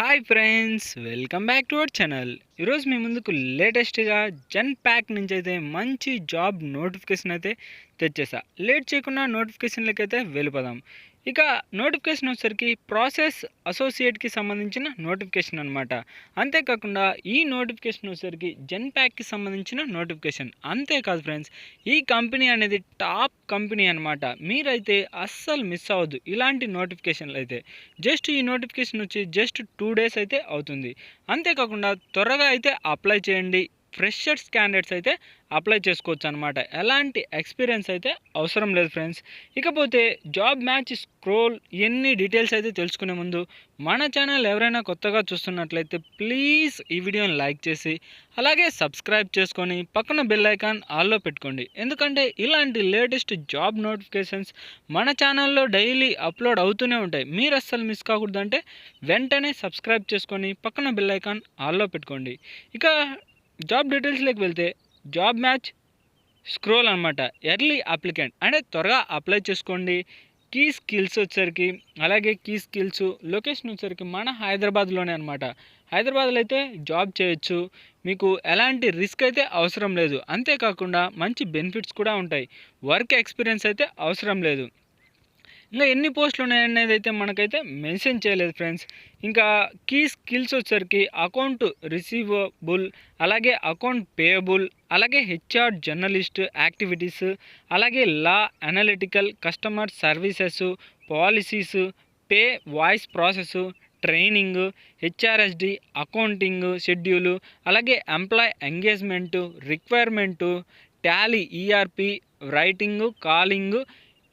Hi friends welcome back to our channel ఈరోజు మీ ముందుకు లేటెస్ట్గా జన్ ప్యాక్ నుంచి అయితే మంచి జాబ్ నోటిఫికేషన్ అయితే తెచ్చేసా. లేట్ చేయకుండా నోటిఫికేషన్లకి అయితే వెళ్ళిపోదాం. ఇక నోటిఫికేషన్ వచ్చేసరికి ప్రాసెస్ అసోసియేట్కి సంబంధించిన నోటిఫికేషన్ అనమాట అంతేకాకుండా ఈ నోటిఫికేషన్ వచ్చేసరికి జెన్ ప్యాక్కి సంబంధించిన నోటిఫికేషన్. అంతేకాదు ఫ్రెండ్స్ ఈ కంపెనీ అనేది టాప్ కంపెనీ అనమాట మీరైతే అస్సలు మిస్ అవ్వద్దు ఇలాంటి నోటిఫికేషన్లు అయితే. జస్ట్ ఈ నోటిఫికేషన్ వచ్చి జస్ట్ టూ డేస్ అయితే అవుతుంది. అంతేకాకుండా త్వరగా అయితే అప్లై చేయండి. ఫ్రెషర్స్ క్యాండిడేట్స్ అయితే అప్లై చేసుకోవచ్చు అనమాట ఎలాంటి ఎక్స్పీరియన్స్ అయితే అవసరం లేదు ఫ్రెండ్స్. ఇకపోతే జాబ్ మ్యాచ్ స్క్రోల్ ఎన్ని డీటెయిల్స్ అయితే తెలుసుకునే ముందు మన ఛానల్ ఎవరైనా కొత్తగా చూస్తున్నట్లయితే ప్లీజ్ ఈ వీడియోని లైక్ చేసి అలాగే సబ్స్క్రైబ్ చేసుకొని పక్కన బెల్ ఐకాన్ ఆల్లో పెట్టుకోండి. ఎందుకంటే ఇలాంటి లేటెస్ట్ జాబ్ నోటిఫికేషన్స్ మన ఛానల్లో డైలీ అప్లోడ్ అవుతూనే ఉంటాయి. మీరు అస్సలు మిస్ కాకూడదంటే వెంటనే సబ్స్క్రైబ్ చేసుకొని పక్కన బెల్ ఐకాన్ ఆల్లో పెట్టుకోండి. ఇక జాబ్ డీటెయిల్స్లోకి వెళ్తే జాబ్ మ్యాచ్ స్క్రోల్ అనమాట ఎర్లీ అప్లికెంట్ అంటే త్వరగా అప్లై చేసుకోండి. కీ స్కిల్స్ వచ్చేసరికి అలాగే కీ స్కిల్స్ లొకేషన్ వచ్చరికి మన హైదరాబాద్లోనే అనమాట హైదరాబాద్లో అయితే జాబ్ చేయొచ్చు. మీకు ఎలాంటి రిస్క్ అయితే అవసరం లేదు. అంతేకాకుండా మంచి బెనిఫిట్స్ కూడా ఉంటాయి. వర్క్ ఎక్స్పీరియన్స్ అయితే అవసరం లేదు. ఇంకా ఎన్ని పోస్టులు ఉన్నాయనేది అయితే మనకైతే మెన్షన్ చేయలేదు ఫ్రెండ్స్. ఇంకా కీ స్కిల్స్ వచ్చేసరికి అకౌంట్ రిసీవబుల్ అలాగే అకౌంట్ పేయబుల్ అలాగే హెచ్ఆర్ జర్నలిస్ట్ యాక్టివిటీస్ అలాగే law analytical customer services policies pay voice process training HRSD accounting schedule అలాగే employee engagement requirement Tally ERP writing calling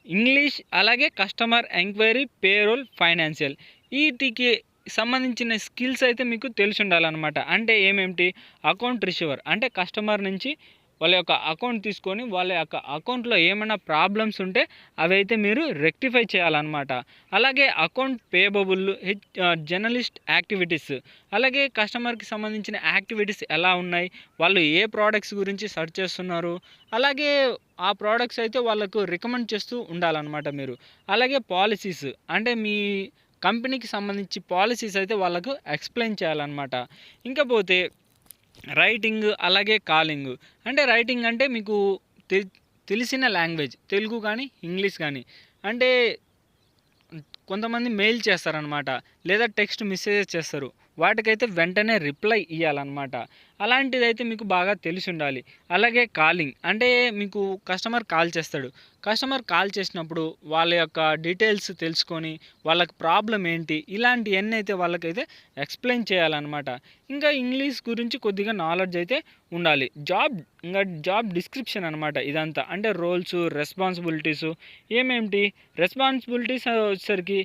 English అలాగే customer enquiry payroll financial. వీటికి సంబంధించిన skills అయితే మీకు తెలిసి ఉండాలన్నమాట. అంటే ఏమేమిటి? Account receiver. అంటే కస్టమర్ నుంచి వాళ్ళ యొక్క అకౌంట్ తీసుకొని వాళ్ళ యొక్క అకౌంట్లో ఏమైనా ప్రాబ్లమ్స్ ఉంటే అవి అయితే మీరు రెక్టిఫై చేయాలన్నమాట. అలాగే account payable H journalist activities అలాగే కస్టమర్కి సంబంధించిన యాక్టివిటీస్ ఎలా ఉన్నాయి? వాళ్ళు ఏ ప్రోడక్ట్స్ గురించి సెర్చ్ చేస్తున్నారు? అలాగే ఆ ప్రోడక్ట్స్ అయితే వాళ్ళకు రికమెండ్ చేస్తూ ఉండాలన్నమాట మీరు. అలాగే పాలసీస్ అంటే మీ కంపెనీకి సంబంధించి పాలసీస్ అయితే వాళ్ళకు ఎక్స్ప్లెయిన్ చేయాలన్నమాట. ఇంకపోతే రైటింగ్ అలాగే కాలింగ్. అంటే రైటింగ్ అంటే మీకు తె తెలిసిన లాంగ్వేజ్. తెలుగు కానీ ఇంగ్లీష్ కానీ. అంటే కొంతమంది మెయిల్ చేస్తారనమాట లేదా టెక్స్ట్ మెసేజెస్ చేస్తారు. వాటికైతే వెంటనే రిప్లై ఇవ్వాలన్నమాట అలాంటిదైతే మీకు బాగా తెలిసి ఉండాలి అలాగే కాలింగ్ అంటే మీకు కస్టమర్ కాల్ చేస్తాడు. కస్టమర్ కాల్ చేసినప్పుడు వాళ్ళ యొక్క డీటెయిల్స్ తెలుసుకొని వాళ్ళకి ప్రాబ్లం ఏంటి ఇలాంటివన్నీ అయితే వాళ్ళకైతే ఎక్స్ప్లెయిన్ చేయాలన్నమాట. ఇంకా ఇంగ్లీష్ గురించి కొద్దిగా నాలెడ్జ్ అయితే ఉండాలి. జాబ్ ఇంకా జాబ్ డిస్క్రిప్షన్ అనమాట ఇదంతా. అంటే రోల్స్ రెస్పాన్సిబిలిటీస్ ఏమేమిటి రెస్పాన్సిబిలిటీస్ వచ్చేసరికి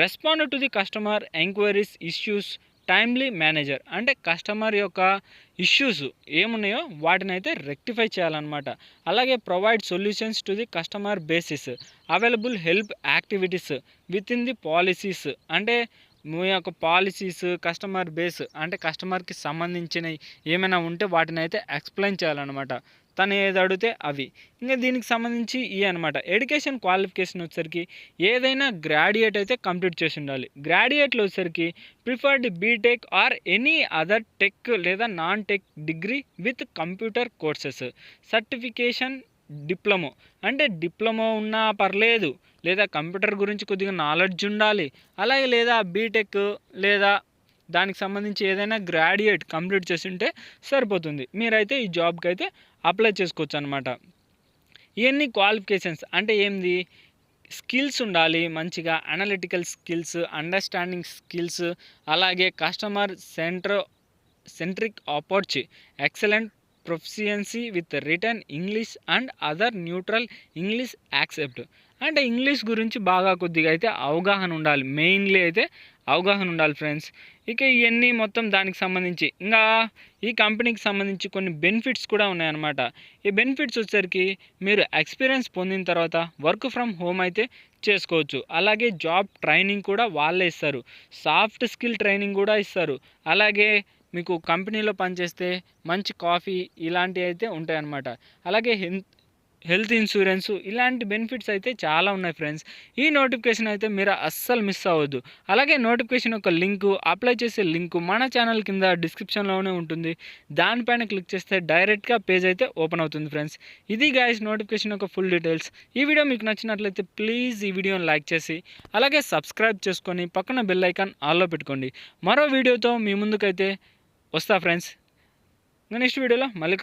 respond to the customer enquiries issues timely manager అంటే కస్టమర్ యొక్క ఇష్యూస్ ఏమున్నాయో వాటిని అయితే రెక్టిఫై చేయాలన్నమాట. అలాగే provide solutions to the customer basis available help activities with in the policies అంటే మీ యొక్క పాలసీస్ కస్టమర్ బేస్ అంటే కస్టమర్కి సంబంధించినవి ఏమైనా ఉంటే వాటిని అయితే ఎక్స్ప్లెయిన్ చేయాలన్నమాట. తను ఏది అడిగితే అవి. ఇంకా దీనికి సంబంధించి ఈ అనమాట ఎడ్యుకేషన్ క్వాలిఫికేషన్ వచ్చేసరికి ఏదైనా గ్రాడ్యుయేట్ అయితే కంప్లీట్ చేసి ఉండాలి. గ్రాడ్యుయేట్లో వచ్చేసరికి preferred BTech or any other tech లేదా non tech degree with computer courses certification diploma అంటే డిప్లొమో ఉన్నా పర్లేదు. లేదా కంప్యూటర్ గురించి కొద్దిగా నాలెడ్జ్ ఉండాలి. అలాగే లేదా బీటెక్ లేదా దానికి సంబంధించి ఏదైనా గ్రాడ్యుయేట్ కంప్లీట్ చేసి ఉంటే సరిపోతుంది. మీరైతే ఈ జాబ్కి అయితే అప్లై చేసుకోవచ్చు అనమాట ఇవన్నీ క్వాలిఫికేషన్స్ అంటే ఏంది? స్కిల్స్ ఉండాలి మంచిగా అనలిటికల్ స్కిల్స్ అండర్స్టాండింగ్ స్కిల్స్ అలాగే customer centre centric approach excellent proficiency with return English and other neutral English accept అంటే ఇంగ్లీష్ గురించి బాగా కొద్దిగా అయితే అవగాహన ఉండాలి. మెయిన్లీ అయితే అవగాహన ఉండాలి ఫ్రెండ్స్ ఇక ఇవన్నీ మొత్తం దానికి సంబంధించి. ఇంకా ఈ కంపెనీకి సంబంధించి కొన్ని బెనిఫిట్స్ కూడా ఉన్నాయన్నమాట. ఈ బెనిఫిట్స్ వచ్చేసరికి మీరు ఎక్స్పీరియన్స్ పొందిన తర్వాత వర్క్ ఫ్రమ్ హోమ్ అయితే చేసుకోవచ్చు. అలాగే జాబ్ ట్రైనింగ్ కూడా వాళ్ళే ఇస్తారు. సాఫ్ట్ స్కిల్ ట్రైనింగ్ కూడా ఇస్తారు. అలాగే మీకు కంపెనీలో పనిచేస్తే మంచి కాఫీ ఇలాంటివి అయితే ఉంటాయన్నమాట. అలాగే హెల్త్ హెల్త్ ఇన్సూరెన్స్ ఇలాంటి బెనిఫిట్స్ అయితే చాలా ఉన్నాయి ఫ్రెండ్స్. ఈ నోటిఫికేషన్ అయితే మీరు అస్సలు మిస్ అవ్వద్దు. అలాగే నోటిఫికేషన్ యొక్క లింకు అప్లై చేసే లింకు మన ఛానల్ కింద డిస్క్రిప్షన్లోనే ఉంటుంది. దానిపైన క్లిక్ చేస్తే డైరెక్ట్గా పేజ్ అయితే ఓపెన్ అవుతుంది ఫ్రెండ్స్. ఇది గాయస్ నోటిఫికేషన్ యొక్క ఫుల్ డీటెయిల్స్. ఈ వీడియో మీకు నచ్చినట్లయితే ప్లీజ్ ఈ వీడియోని లైక్ చేసి అలాగే సబ్స్క్రైబ్ చేసుకొని పక్కన బెల్ ఐకాన్ ఆల్లో పెట్టుకోండి. మరో వీడియోతో మీ ముందుకైతే వస్తా ఫ్రెండ్స్ నెక్స్ట్ వీడియోలో మళ్ళీ